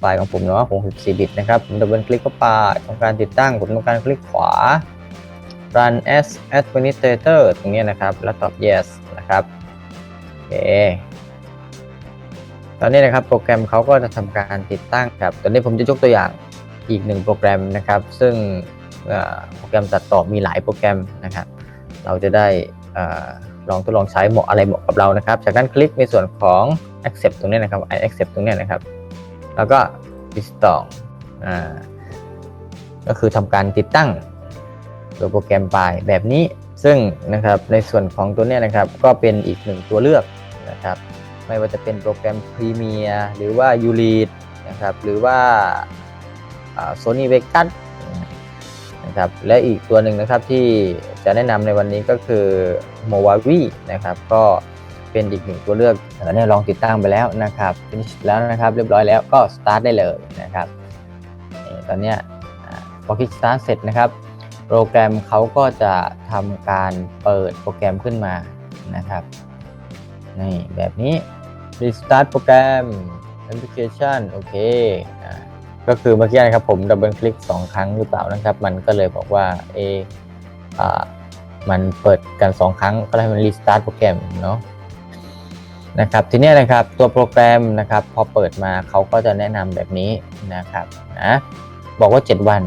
ไฟล์ของผมเนาะ64บิตนะครับ ผมดับเบิลคลิกเข้าไปทำการติดตั้ง ผมทำการคลิกขวา run as administrator ตรงนี้นะครับ แล้วตอบ yes นะครับโอเคตอนนี้นะครับโปรแกรมเขาก็จะทำการติดตั้งครับ ตอนนี้ผมจะยกตัวอย่างอีกหนึ่งโปรแกรมนะครับ ซึ่งโปรแกรมตัดต่อมีหลายโปรแกรมนะครับ เราจะได้อลองทดลองใช้เหมาะอะไรเหมาะกับเรานะครับ จากนั้นคลิกในส่วนของ accept ตรงนี้นะครับ I accept ตรงนี้นะครับ แล้วก็ install อ่าก็คือทำการติดตั้งตัวโปรแกรมไปแบบนี้ซึ่งนะครับในส่วนของตัวเนี้ยนะครับก็เป็นอีกหนึ่งตัวเลือกนะครับไม่ว่าจะเป็นโปรแกรม Premiere หรือว่า u r e a d นะครับหรือว่าอ่า Sony Vegas นะครับและอีกตัวหนึ่งนะครับที่จะแนะนำในวันนี้ก็คือ Movavi นะครับก็ เป็นอีกหนึ่งตัวเลือกเออเนี่ยลองติดตั้งไปแล้วนะครับแล้วนะครับเรียบร้อยแล้วก็ start ได้เลยนะครับตอนนี้พอคลิก start เสร็จนะครับ โปรแกรมเขาก็จะทำการเปิดโปรแกรมขึ้นมานะครับนี่แบบนี้ restart โปรแกรม application โอเคก็คือเมื่อกี้นะครับผมดับเบิลคลิก2 ครั้งหรือเปล่านะครับ มันก็เลยบอกว่าเออมันเปิดกัน 2 ครั้งก็เลยมัน restart โปรแกรมเนาะ นะครับทีนี้นะครับตัวโปรแกรมนะครับพอเปิดมาเขาก็จะแนะนำแบบนี้นะครับนะบอกว่า 7 วัน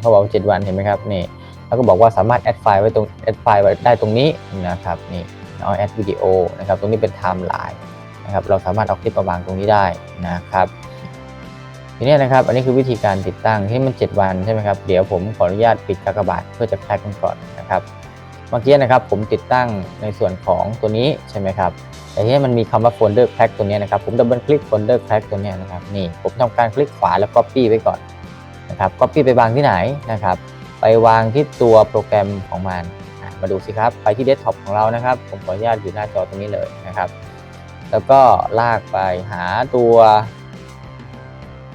เขาบอกว่า7วันเห็นไหมครับนี่แล้วก็บอกว่าสามารถแอดไฟล์ไว้ตรงแอดไฟล์ไว้ได้ตรงนี้นะครับนี่เอาแอดวิดีโอนะครับตรงนี้เป็นไทม์ไลน์นะครับเราสามารถเอาคลิปมาวางตรงนี้ได้นะครับทีนี้นะครับอันนี้คือวิธีการติดตั้งที่มัน 7 วันใช่ไหมครับเดี๋ยวผมขออนุญาตปิดกากบาทเพื่อจะแคลกกันก่อนนะครับ มื่อกี้นะครับผมติดตั้งในส่วนของตัวนี้ใช่ไหมครับแต่ที่มันมีคำว่าโฟลเดอร์แคลกตัวนี้นะครับผมดับเบิลคลิกโฟลเดอร์แคลกตัวนี้นะครับนี่ผมทำการคลิกขวาแล้ว Copy ไว้ก่อนนะครับ Copy ไปวางที่ไหนนะครับ ไปวางที่ตัวโปรแกรมของมันมาดูสิครับไปที่เดสก์ท็อปของเรานะครับ ผมขออนุญาตอยู่หน้าจอตรงนี้เลยนะครับ แล้วก็ลากไปหาตัว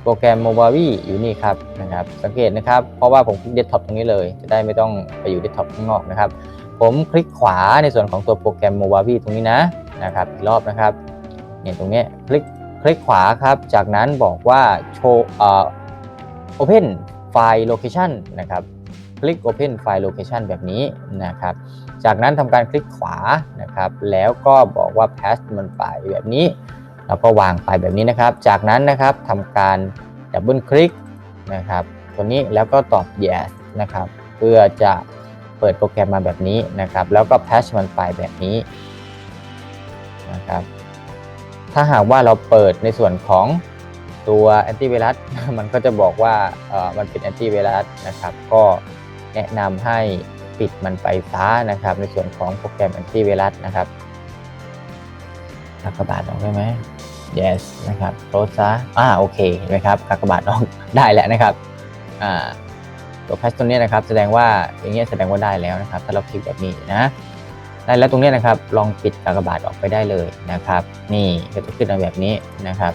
โปรแกรม m o b i l e อยู่นี่ครับนะครับ สังเกตนะครับ เพราะว่าผมคลิกเดสก์ท็อปตรงนี้เลย จะได้ไม่ต้องไปอยู่เดสก์ท็อปข้างนอกนะครับ ผมคลิกขวาในส่วนของตัวโปรแกรม m o b i l e ตรงนี้นะนะครับอีกรอบนะครับเนี่ยตรงนี้คลิกคลิกขวาครับ จากนั้นบอกว่าโชว์เอ่อ Open File Location นะครับคลิก Open File Location แบบนี้นะครับ จากนั้นทำการคลิกขวานะครับ แล้วก็บอกว่า pass มันไปแบบนี้ แล้วก็วางไปแบบนี้นะครับ จากนั้นนะครับทำการดับเบิลคลิกนะครับ ตัวนี้แล้วก็ตอบ yes นะครับ เพื่อจะ เปิดโปรแกรมมาแบบนี้นะครับ แล้วก็ patch มันไปแบบนี้นะครับ ถ้าหากว่าเราเปิดในส่วนของตัวแอนตี้ไวรัสมันก็จะบอกว่าเออมันเป็นแอนตี้ไวรัสนะครับ ก็แนะนำให้ปิดมันไปซะนะครับ ในส่วนของโปรแกรมแอนตี้ไวรัสนะครับกากบาทออกได้ไหม yes นะครับโคลซะอ่าโอเคเห็นไหมครับกากบาทออกได้แล้วนะครับอ่า ตัวแพทตัวนี้นะครับแสดงว่าอย่างเงี้ยแสดงว่าได้แล้วนะครับ ถ้าเราคลิกแบบนี้นะได้แล้วตรงนี้นะครับลองปิดกากบาทออกไปได้เลยนะครับ นี่ก็จะขึ้นมาแบบนี้นะครับ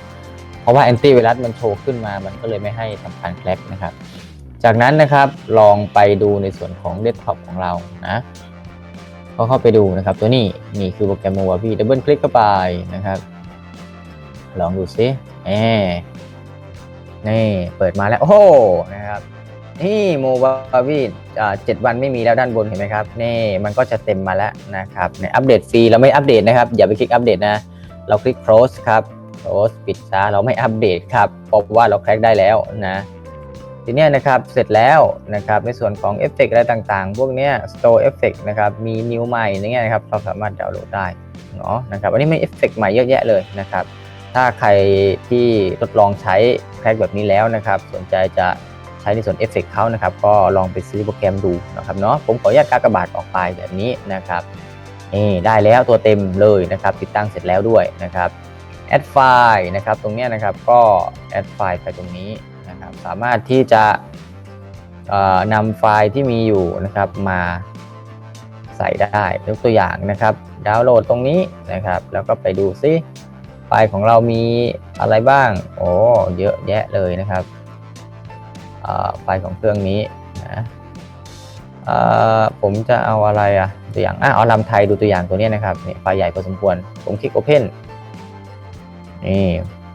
เพราะว่าแอนตี้ไวรัสมันโชว์ขึ้นมามันก็เลยไม่ให้ทำการแคลกนะครับ จากนั้นนะครับลองไปดูในส่วนของเดสก์ท็อปของเรานะพอเข้าไปดูนะครับ ตัวนี้นี่คือโปรแกรม Movavi ดับเบิลคลิกเข้าไปนะครับ ลองดูซิเอนี่เปิดมาแล้วโอ้โหนะครับ นี่โมบาวีเจ็ดวันไม่มีแล้วด้านบนเห็นไหมครับนี่มันก็จะเต็มมาแล้วนะครับในอัปเดตฟรีเราไม่อัปเดตนะครับ อย่าไปคลิกอัปเดตนะ เราคลิก close ครับ close ปิดซะเราไม่อัปเดตครับเพราะว่าเราแคร็กได้แล้วนะทีนี้นะครับเสร็จแล้วนะครับในส่วนของเอฟเฟกอะไรต่างๆ พวกนี้ store effect นะครับมีนิวใหม่อย่างเงี้ยนะครับเราสามารถดาวน์โหลดได้เนาะนะครับอันนี้ไม่เอฟเฟกใหม่เยอะแยะเลยนะครับถ้าใครที่ทดลองใช้แพ็กแบบนี้แล้วนะครับ สนใจจะ ใช้ในส่วนเอฟเฟกเขานะครับ ก็ลองไปซื้อโปรแกรมดูนะครับเนาะผมขออนุญาตกากบาทออกไปแบบนี้นะครับนี่ได้แล้วตัวเต็มเลยนะครับ ติดตั้งเสร็จแล้วด้วยนะครับแอดไฟล์นะครับตรงนี้นะครับก็แอดไฟล์ไปตรงนี้นะครับสามารถที่จะนำไฟล์ที่มีอยู่นะครับมาใส่ได้ยกตัวอย่างนะครับดาวน์โหลดตรงนี้นะครับ แล้วก็ไปดูซิไฟล์ของเรามีอะไรบ้างโอ้เยอะแยะเลยนะครับ ไฟล์ของเครื่องนี้นะผมจะเอาอะไรอะตัวอย่างอะเอาลำไทยดูตัวอย่างตัวนี้นะครับนี่ไฟล์ใหญ่พอสมควร ผมคลิก Open นี่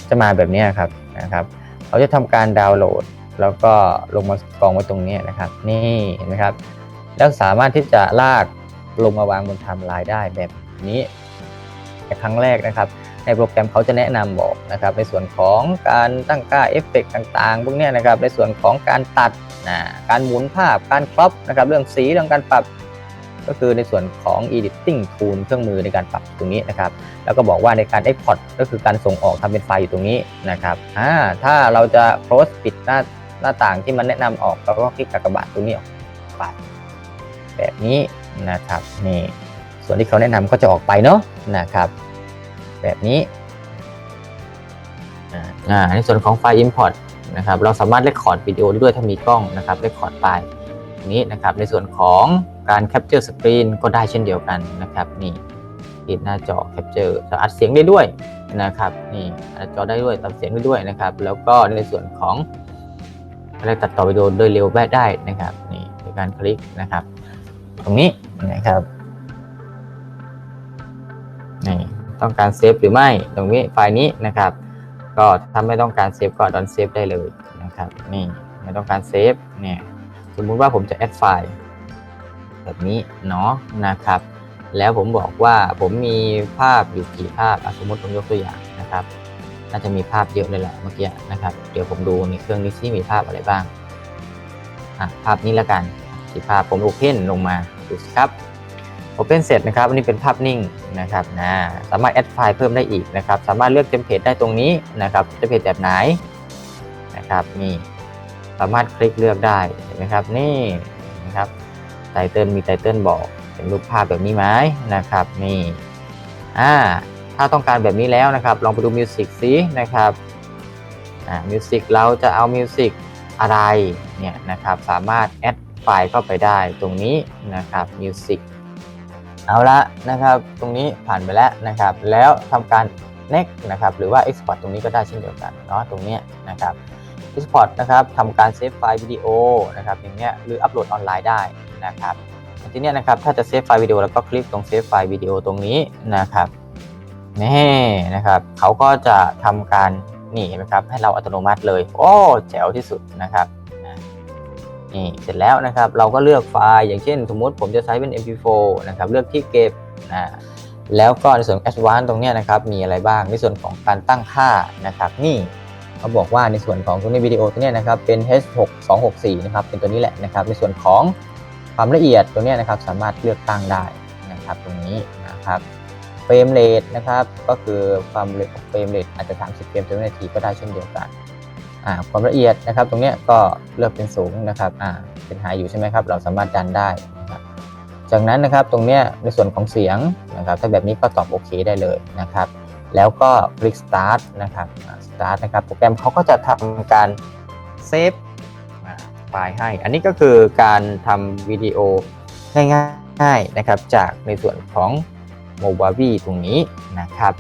จะมาแบบนี้ครับนะครับเขาจะทำการดาวน์โหลด แล้วก็ลงมากองไว้ตรงนี้นะครับ นี่เห็นไหมครับ แล้วสามารถที่จะลากลงมาวางบนไทม์ไลน์ได้แบบนี้ในครั้งแรกนะครับ ในโปรแกรมเขาจะแนะนำบอกนะครับ ในส่วนของการตั้งค่าเอฟเฟกต์ต่างๆพวกนี้นะครับ ในส่วนของการตัดนะการหมุนภาพการครอปนะครับ เรื่องสีเรื่องการปรับก็คือในส่วนของ editing tool เครื่องมือในการปรับตรงนี้นะครับ แล้วก็บอกว่าในการ export ก็คือการส่งออกทำเป็นไฟล์อยู่ตรงนี้นะครับอ่าถ้าเราจะ close ปิดหน้าหน้าต่างที่มันแนะนำออกเราก็คลิกกากบาทตรงนี้ออกไปแบบนี้นะครับนี่ส่วนที่เขาแนะนำก็จะออกไปเนาะนะครับ แบบนี้อ่าอ่าในส่วนของไฟล์ import นะครับเราสามารถเ e คคอร์ดวิดีโอได้ด้วยถ้ามีกล้องนะครับเ e คคอร์ดไฟล์ตรงนี้นะครับในส่วนของการ capture screen ก็ได้เช่นเดียวกันนะครับนี่ปิดหน้าจอ capture จะอัดเสียงได้ด้วยนะครับนี่อัดจอได้ด้วยตัดเสียงได้ด้วยนะครับ แล้วก็ในส่วนของอะไรตัดต่อวิดีโอโดยเร็วแบบได้นะครับนี่โดยการคลิกนะครับ ตรงนี้นะครับนี่ ต้องการเซฟหรือไม่ตรงนี้ไฟล์นี้นะครับ ก็ถ้าไม่ต้องการเซฟก็ดอนเซฟได้เลยนะครับนี่ไม่ต้องการเซฟเนี่ยสมมุติว่าผมจะแอดไฟล์แบบนี้เนาะนะครับ แล้วผมบอกว่าผมมีภาพอยู่กี่ภาพสมมติผมยกตัวอย่างนะครับน่าจะมีภาพเยอะเลยแหละเมื่อกี้นะครับ เดี๋ยวผมดูในเครื่องนี้ที่มีภาพอะไรบ้างอะภาพนี้ล้วกันที่ภาพผมโอเพนลงมาดูสิครับ โอเพนเสร็จนะครับอันนี้เป็นภาพนิ่งนะครับนะสามารถแอดไฟล์เพิ่มได้อีกนะครับ สามารถเลือกเทมเพลตได้ตรงนี้นะครับเทมเพลตแบบไหนนะครับนี่สามารถคลิกเลือกได้เห็นไหมครับนี่นะครับไตเติลมีไตเติลบอกเป็นรูปภาพแบบนี้ไหมนะครับนี่อ่าถ้าต้องการแบบนี้แล้วนะครับ ลองไปดูมิวสิกซินะครับอ่ามิวสิกเราจะเอามิวสิกอะไรเนี่ยนะครับสามารถแอดไฟล์เข้าไปได้ตรงนี้นะครับมิวสิก เอาละนะครับ ตรงนี้ผ่านไปแล้วนะครับ แล้วทำการ next นะครับ หรือว่า export ตรงนี้ก็ได้เช่นเดียวกันเนาะตรงนี้นะครับ export นะครับทำการเซฟไฟล์วิดีโอนะครับอย่างเงี้ยหรืออัปโหลดออนไลน์ได้นะครับทีนี้นะครับถ้าจะเซฟไฟล์วิดีโอแล้วก็คลิกตรงเซฟไฟล์วิดีโอตรงนี้นะครับนี่นะครับเขาก็จะทำการนี่เห็นไหมครับให้เราอัตโนมัติเลย โอ้แจ๋วที่สุดนะครับ นี่เสร็จแล้วนะครับเราก็เลือกไฟล์อย่างเช่น สมมุติผมจะใช้เป็น mp4 นะครับเลือกที่เก็บนะแล้วก็ในส่วน advanced ตรงนี้นะครับมีอะไรบ้างในส่วนของการตั้งค่านะครับนี่เขาบอกว่าในส่วนของตรงนี้วิดีโอตัวนี้นะครับเป็น H6264 นะครับเป็นตัวนี้แหละนะครับในส่วนของความละเอียดตัวนี้นะครับสามารถเลือกตั้งได้นะครับตรงนี้นะครับเฟรมเรทนะครับก็คือความเร็วเฟรมเรทอาจจะ 30เฟรมต่อวินาทีก็ได้เช่นเดียวกัน อ่าความละเอียดนะครับ ตรงนี้ก็เลือกเป็นสูงนะครับอ่าเป็นไฮอยู่ใช่ไหมครับ เราสามารถดันได้นะครับจากนั้นนะครับตรงนี้ในส่วนของเสียงนะครับ ถ้าแบบนี้ก็ตอบโอเคได้เลยนะครับ แล้วก็คลิก start นะครับอ่า start นะครับ โปรแกรมเขาก็จะทำการเซฟไฟล์ให้ อันนี้ก็คือการทำวิดีโอง่ายๆนะครับ จากในส่วนของโมบาวีตรงนี้นะครับ